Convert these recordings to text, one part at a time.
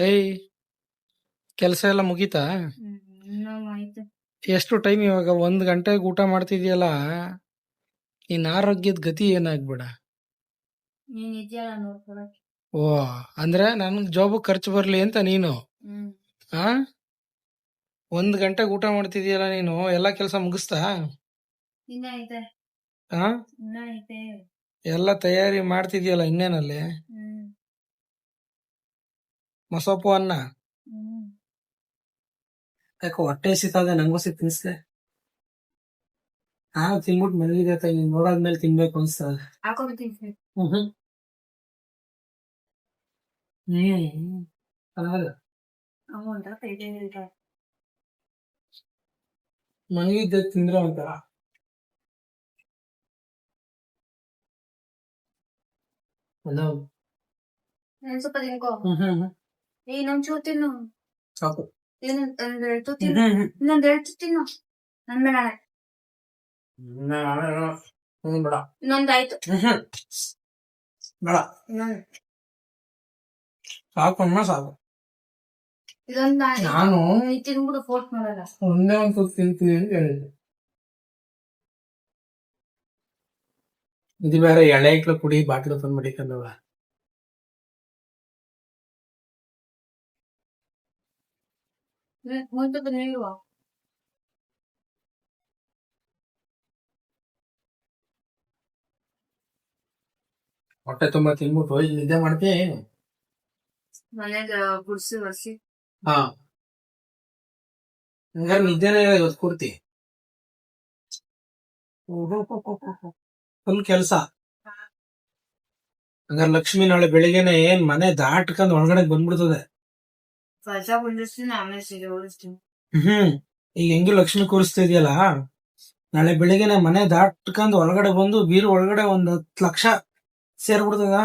ಏಯ್ ಕೆಲಸ ಎಲ್ಲ ಮುಗೀತಾ? ಎಷ್ಟು ಟೈಮ್ ಇವಾಗ? ಒಂದು ಗಂಟೆಗೆ ಊಟ ಮಾಡ್ತಿದ್ಯಲ್ಲ? ನಿನ್ನ ಆರೋಗ್ಯದ ಗತಿ ಏನಾಗ್ಬೇಡ? ಓ ಅಂದ್ರೆ ನನ್ ಜಾಬ್ ಖರ್ಚು ಬರ್ಲಿ ಅಂತ ನೀನು? ಆ? ಒಂದ್ ಗಂಟೆಗೆ ಊಟ ಮಾಡ್ತಿದ್ಯಲ್ಲ ನೀನು? ಎಲ್ಲಾ ಕೆಲಸ ಮುಗಿಸ್ತಾ? ಎಲ್ಲ ತಯಾರಿ ಮಾಡ್ತಿದ್ಯಲ್ಲ ಇನ್ನೇನಲ್ಲಿ? ಮಸೊಪ್ಪು ಅನ್ನ ಯಾಕೋ ಹೊಟ್ಟೆ ಸಿಗ್ತದೆ ನಂಗೂ ಸಿಕ್ ತಿನ್ಸ್ದೆ ಹಾ ತಿನ್ಬಿಟ್ಟು ಮಲಗಿದೆ ತಾಯಿ ನೋಡಾದ್ಮೇಲೆ ತಿನ್ಬೇಕು ಅನ್ಸ್ತದೆ ಹ್ಮ್ ಹ್ಮ್. ಹ್ಮ್ ಇದೆ ಮಲಗಿದ್ದೆ ತಿಂದ್ರೆ ಒಂಥರ. ಹಲೋ. ಸ್ವಲ್ಪ ತಿನ್ಕೋ. ಹ್ಮ್ ಹ್ಮ್. ಏ ಚೂರ್ ತಿನ್ನು ಸಾಕು ಇನ್ನೊಂದ್ ತುತ್ತು ತಿನ್ನು ಇನ್ನೊಂದ್ ಎರಡು ತುತ್ತು ತಿನ್ನು ನನ್ ಬೇಡ ಬೇಡ ಇನ್ನೊಂದಾಯ್ತು ಬೇಡ ಇನ್ನೊಂದ್ ಸಾಕು ಅಮ್ಮ ಸಾಕು ಇದೊಂದ್ ನಾನು ತಿನ್ಬಿಡು ಫೋರ್ಸ್ ಮಾಡಲ್ಲ ಒಂದೇ ಒಂದು ತುತ್ತು ತಿಂತೀನಿ ಅಂತ ಹೇಳಿದ್ದೆ ಇದು ಬೇರೆ ಎಳೆ ಇಟ್ಲು ಕುಡಿ ಬಾಟ್ಲು ತಂದು ಮಡಿಕೊಂಡವ ಮುಂದೆ ನಿಲ್ವ ಹೊಟ್ಟೆ ತುಂಬಾ ತಿನ್ಬಿಟ್ಟು ಇಲ್ಲಿ ನಿದ್ದೆ ಮಾಡ್ತೀಯ ಏನು ಮನೆಗ ಗುಡ್ಸಿ ಬರ್ಸಿ ಹಾ ಹಂಗಾರೆ ನಿದ್ದೆನೇ ಇವತ್ತು ಪೂರ್ತಿ ಫುಲ್ ಕೆಲಸ ಹಂಗಾರೆ ಲಕ್ಷ್ಮಿ ನಾಳೆ ಬೆಳಿಗ್ಗೆನೆ ಏನ್ ಮನೆ ದಾಟ್ಕೊಂಡ್ ಒಳಗಡೆ ಬಂದ್ಬಿಡ್ತದೆ ಕಸ ಕುಂದಿಸ್ತೀನಿ ಆಮೇಲೆ ಸೀರೆ ಉಳಿಸ್ತೀನಿ ಹ್ಮ್ ಈಗ ಹೆಂಗಿ ಲಕ್ಷ್ಮಿ ಕೂರಿಸ್ತಾ ಇದೆಯಲ್ಲ? ನಾಳೆ ಬೆಳಿಗ್ಗೆನೆ ಮನೆ ದಾಟ್ಕೊಂಡ್ ಒಳಗಡೆ ಬಂದು ಬೀರು ಒಳಗಡೆ ಒಂದ್ ಹತ್ತು ಲಕ್ಷ ಸೇರ್ಬಿಡ್ತದ?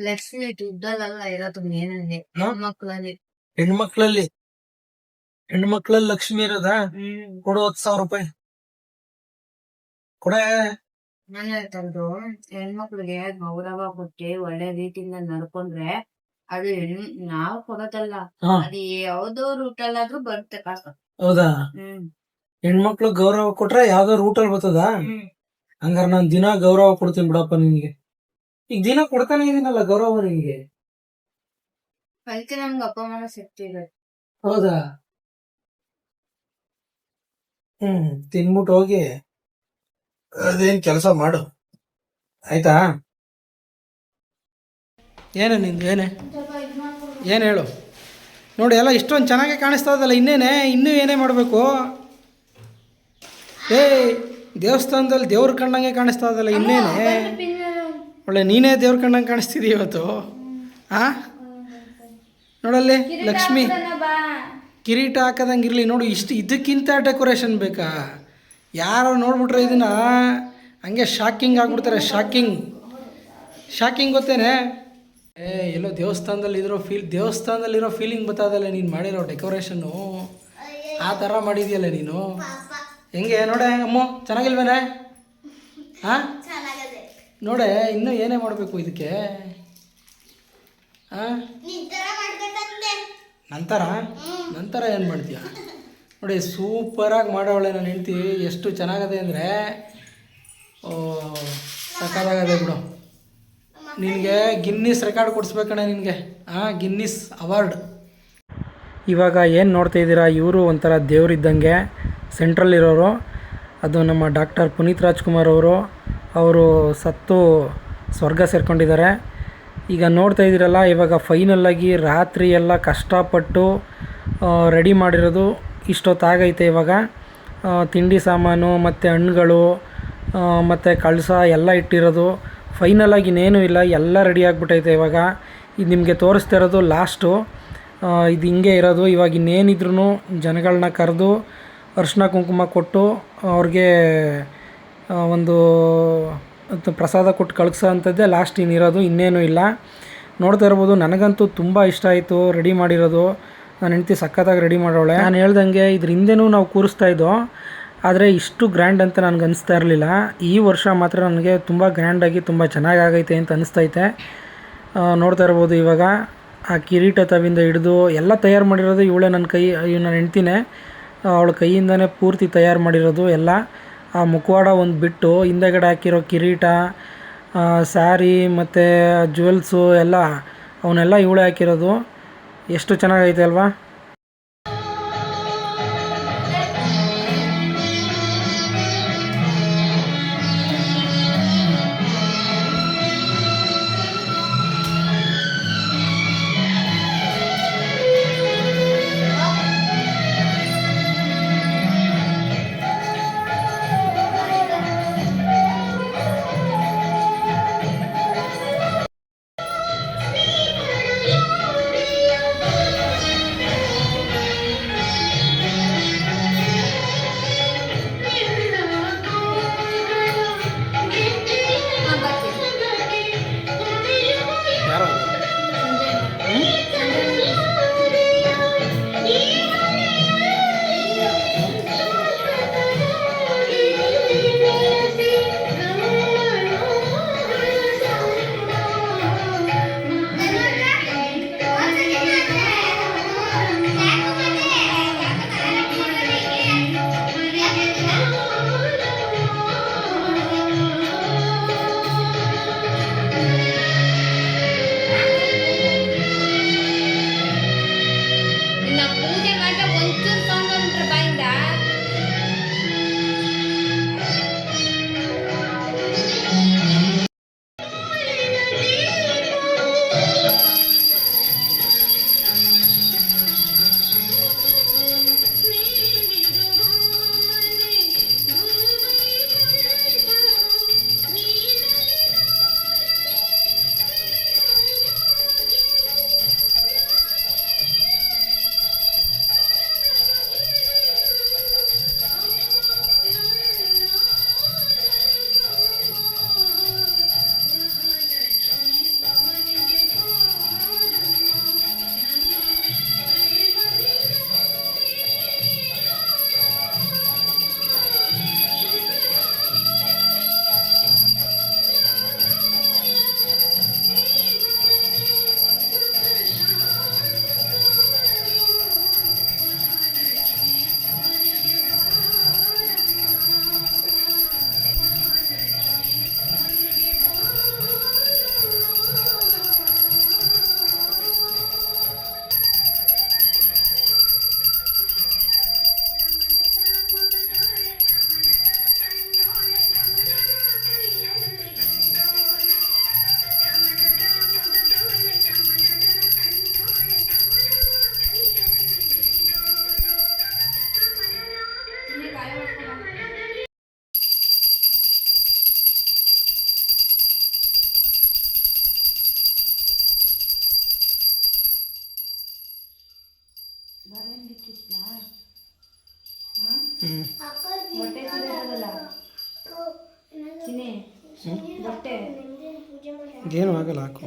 ಲಕ್ಷ್ಮಿ ದುಡ್ಡಲ್ಲ ಇರೋದು ಹಾ? ಮಕ್ಕಳಲ್ಲಿ ಹೆಣ್ಮಕ್ಳಲ್ಲಿ? ಹೆಣ್ಮಕ್ಳಲ್ಲಿ ಲಕ್ಷ್ಮಿ ಇರೋದ? ಹ್ಮ್. ಕೊಡು ಹತ್ತು ಸಾವಿರ ರೂಪಾಯಿ. ಕೊಡೆ. ಮನೆ ತಂದು ಹೆಣ್ಮಕ್ಳಿಗೆ ಗೌರವ ಕೊಟ್ಟು ಒಳ್ಳೆ ರೀತಿಯಿಂದ ನಡ್ಕೊಂಡ್ರೆ ಅದು ನಾವು ಕೊಡೋದಲ್ಲ. ಹಾ. ಅದು ಯಾವ್ದೋ ಆದ್ರೂ ಬರುತ್ತೆ ಕಾಸು ಹೌದಾ? ಹ್ಮ್. ಹೆಣ್ಮಕ್ಳು ಗೌರವ ಕೊಟ್ರೆ ಯಾವ್ದೋ ರೂಟಲ್ಲಿ ಬರ್ತದ? ಹ್ಮ್. ಹಂಗಾರ ನಾನ್ ದಿನ ಗೌರವ ಕೊಡ್ತೀನಿ ಬಿಡಪ್ಪ ನಿನ್ಗೆ. ಈಗ ದಿನ ಕೊಡ್ತಾನೆ ಇದೀನಲ್ಲ ಗೌರವ ನಿಮ್ಗೆ ಅದಕ್ಕೆ ನಮ್ಗೆ ಅಪ್ಪ ಅಮ್ಮನ ಶಕ್ತಿ ಇದೆ. ಹೌದಾ? ಹ್ಮ್ ತಿನ್ಬಿಟ್ಟು ಹೋಗಿ. ಅದೇನ್ ಕೆಲಸ ಮಾಡು. ಆಯ್ತಾ? ಏನು ನಿಂದು ಏನೇ? ಏನು ಹೇಳು? ನೋಡಿ ಎಲ್ಲ ಇಷ್ಟೊಂದು ಚೆನ್ನಾಗಿ ಕಾಣಿಸ್ತಾ ಇದಲ್ಲ ಇನ್ನೇನೆ ಇನ್ನೂ ಏನೇ ಮಾಡಬೇಕು? ಏ ದೇವಸ್ಥಾನದಲ್ಲಿ ದೇವ್ರ ಕಂಡಂಗೆ ಕಾಣಿಸ್ತಾ ಇದಲ್ಲ ಇನ್ನೇನೆ? ಒಳ್ಳೆ ನೀನೇ ದೇವ್ರ ಕಂಡಂಗೆ ಕಾಣಿಸ್ತಿದೀಯ ಇವತ್ತು? ಆ? ನೋಡಲ್ಲಿ ಲಕ್ಷ್ಮಿ. ಕಿರೀಟ ಹಾಕದಂಗೆ ಇರಲಿ ನೋಡು ಇಷ್ಟು ಇದಕ್ಕಿಂತ ಡೆಕೋರೇಷನ್ ಬೇಕಾ? ಯಾರು ನೋಡ್ಬಿಟ್ರೆ ಇದನ್ನ ಹಂಗೆ ಶಾಕಿಂಗ್ ಆಗ್ಬಿಡ್ತಾರೆ ಶಾಕಿಂಗ್. ಶಾಕಿಂಗ್ ಗೊತ್ತೇನೆ? ಏ, ಎಲ್ಲೋ ದೇವಸ್ಥಾನದಲ್ಲಿ ಇರೋ ಫೀಲ್ ದೇವಸ್ಥಾನದಲ್ಲಿರೋ ಫೀಲಿಂಗ್ ಬತ್ತಾದಲ್ಲ ನೀನು ಮಾಡಿರೋ ಡೆಕೋರೇಷನ್ನು ಆ ಥರ ಮಾಡಿದೆಯಲ್ಲ ನೀನು? ಹೆಂಗೆ, ನೋಡೆ, ಅಮ್ಮ, ಚೆನ್ನಾಗಿಲ್ವೇನೆ? ಹಾಂ ನೋಡೆ, ಇನ್ನೂ ಏನೇ ಮಾಡಬೇಕು ಇದಕ್ಕೆ? ಹಾಂ ನಂತರ? ನಂತರ ಏನು ಮಾಡ್ತೀಯ? ನೋಡಿ, ಸೂಪರಾಗಿ ಮಾಡೋವಳೆ ನಾನು ಹೆಂಡ್ತಿ, ಎಷ್ಟು ಚೆನ್ನಾಗದೆ ಅಂದರೆ, ಓ ಸಕ್ಕದಾಗದೆ ಬಿಡು. ನಿನಗೆ ಗಿನ್ನಿಸ್ ರೆಕಾರ್ಡ್ ಕೊಡಿಸ್ಬೇಕಣ್ಣ ನಿನಗೆ. ಹಾಂ ಗಿನ್ನಿಸ್ ಅವಾರ್ಡ್ ಇವಾಗ ಏನು ನೋಡ್ತಾ ಇದ್ದೀರಾ? ಇವರು ಒಂಥರ ದೇವರಿದ್ದಂಗೆ ಸೆಂಟ್ರಲ್ಲಿರೋರು ಅದು ನಮ್ಮ ಡಾಕ್ಟರ್ ಪುನೀತ್ ರಾಜ್ಕುಮಾರ್ ಅವರು. ಅವರು ಸತ್ತು ಸ್ವರ್ಗ ಸೇರ್ಕೊಂಡಿದ್ದಾರೆ. ಈಗ ನೋಡ್ತಾ ಇದ್ದೀರಲ್ಲ, ಇವಾಗ ಫೈನಲ್ಲಾಗಿ ರಾತ್ರಿ ಎಲ್ಲ ಕಷ್ಟಪಟ್ಟು ರೆಡಿ ಮಾಡಿರೋದು ಇಷ್ಟೊತ್ತಾಗೈತೆ ಇವಾಗ. ತಿಂಡಿ ಸಾಮಾನು, ಮತ್ತು ಹಣ್ಣುಗಳು ಮತ್ತು ಕಳಸ ಎಲ್ಲ ಇಟ್ಟಿರೋದು. ಫೈನಲಾಗಿ ಇನ್ನೇನೂ ಇಲ್ಲ, ಎಲ್ಲ ರೆಡಿ ಆಗಿಬಿಟ್ಟೈತೆ ಇವಾಗ. ಇದು ನಿಮಗೆ ತೋರಿಸ್ತಾ ಇರೋದು ಲಾಸ್ಟು ಇದು ಹಿಂಗೆ ಇರೋದು, ಇವಾಗ ಇನ್ನೇನಿದ್ರೂ ಜನಗಳನ್ನ ಕರೆದು, ಅರ್ಶಿನ ಕುಂಕುಮ ಕೊಟ್ಟು, ಅವ್ರಿಗೆ ಒಂದು ಪ್ರಸಾದ ಕೊಟ್ಟು ಕಳಿಸೋ ಅಂಥದ್ದೇ ಲಾಸ್ಟ್ ಇನ್ನಿರೋದು ಇನ್ನೇನು ಇಲ್ಲ. ನೋಡ್ತಾ ಇರ್ಬೋದು, ನನಗಂತೂ ತುಂಬ ಇಷ್ಟ ಆಯಿತು ರೆಡಿ ಮಾಡಿರೋದು. ನಾನು ಹೆಂಡ್ತಿ ಸಖತ್ತಾಗಿ ರೆಡಿ ಮಾಡೋಳೆ. ನಾನು ಹೇಳ್ದಂಗೆ ಇದ್ರ ಹಿಂದೆನೂ ನಾವು ಕೂರಿಸ್ತಾ ಇದ್ದೋ ಆದರೆ ಇಷ್ಟು ಗ್ರ್ಯಾಂಡ್ ಅಂತ ನನಗೆ ಅನಿಸ್ತಾ ಇರಲಿಲ್ಲ. ಈ ವರ್ಷ ಮಾತ್ರ ನನಗೆ ತುಂಬ ಗ್ರ್ಯಾಂಡಾಗಿ ತುಂಬ ಚೆನ್ನಾಗಿ ಆಗೈತೆ ಅಂತ ಅನಿಸ್ತೈತೆ. ನೋಡ್ತಾ ಇರ್ಬೋದು ಇವಾಗ. ಆ ಕಿರೀಟ ತವಿಂದ ಹಿಡಿದು ಎಲ್ಲ ತಯಾರು ಮಾಡಿರೋದು ಇವಳೆ ನನ್ನ ಕೈ, ಇವ್ ನಾನು ಹೆಣ್ತೀನಿ ಅವಳ ಕೈಯಿಂದನೇ ಪೂರ್ತಿ ತಯಾರು ಮಾಡಿರೋದು ಎಲ್ಲ. ಆ ಮುಖವಾಡ ಒಂದು ಬಿಟ್ಟು ಹಿಂದೆಗಡೆ ಹಾಕಿರೋ ಕಿರೀಟ ಸ್ಯಾರಿ ಮತ್ತು ಜ್ಯುವೆಲ್ಸು ಎಲ್ಲ, ಅವನ್ನೆಲ್ಲ ಇವಳೆ ಹಾಕಿರೋದು. ಎಷ್ಟು ಚೆನ್ನಾಗೈತೆ ಅಲ್ವಾ? ಹೊಟ್ಟೆ ಏನು ಆಗಲ್ಲ ಹಾಕು.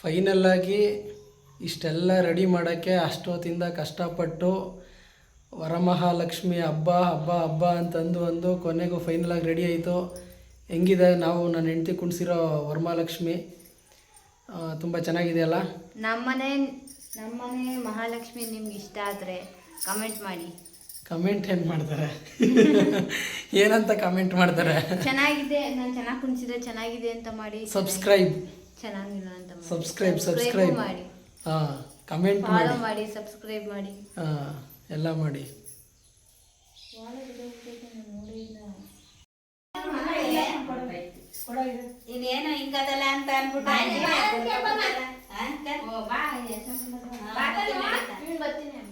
ಫೈನಲ್ಲಾಗಿ ಇಷ್ಟೆಲ್ಲ ರೆಡಿ ಮಾಡೋಕ್ಕೆ ಅಷ್ಟೊತ್ತಿಂದ ಕಷ್ಟಪಟ್ಟು ವರಮಹಾಲಕ್ಷ್ಮಿ ಹಬ್ಬ ಹಬ್ಬ ಹಬ್ಬ ಅಂತಂದು ಒಂದು ಕೊನೆಗೂ ಫೈನಲಾಗಿ ರೆಡಿ ಆಯಿತು. ಹೆಂಗಿದೆ? ನಾವು ನನ್ನ ಹೆಂಡ್ತಿ ಕುಣಿಸಿರೋ ವರಮಹಾಲಕ್ಷ್ಮಿ. ತುಂಬ ಚೆನ್ನಾಗಿದೆಯಲ್ಲ ನಮ್ಮನೆ ನಮ್ಮನೆ ಮಹಾಲಕ್ಷ್ಮಿ ನಿಮ್ಗೆ ಇಷ್ಟ ಆದರೆ ಕಮೆಂಟ್ ಮಾಡಿ. ಕಮೆಂಟ್ ಏನು ಮಾಡ್ತಾರೆ? ಏನಂತ ಕಮೆಂಟ್ ಮಾಡ್ತಾರೆ? ಚೆನ್ನಾಗಿದೆ ನಾನು ಚೆನ್ನಾಗಿ ಕುಣಿಸಿದ್ರೆ ಚೆನ್ನಾಗಿದೆ ಅಂತ ಮಾಡಿ ಸಬ್ಸ್ಕ್ರೈಬ್ ಚೆನ್ನಾಗಿಲ್ಲ ಅಂತ ಮಾಡಿ. ಸಬ್ಸ್ಕ್ರೈಬ್ Subscribe ಸಬ್ಸ್ಕ್ರೈಬ್ ಮಾಡಿ. ಹಾಂ ಕಮೆಂಟ್ ಫಾಲೋ ಮಾಡಿ ಮಾಡಿ ಸಬ್ಸ್ಕ್ರೈಬ್ ಮಾಡಿ. ಹಾಂ ಎಲ್ಲ ಮಾಡಿ. ಇನ್ನೇನು ಹಿಂಗದಲ್ಲ ಅಂತ ಅನ್ಬಿಟ್ಟು ಬರ್ತೀನಿ.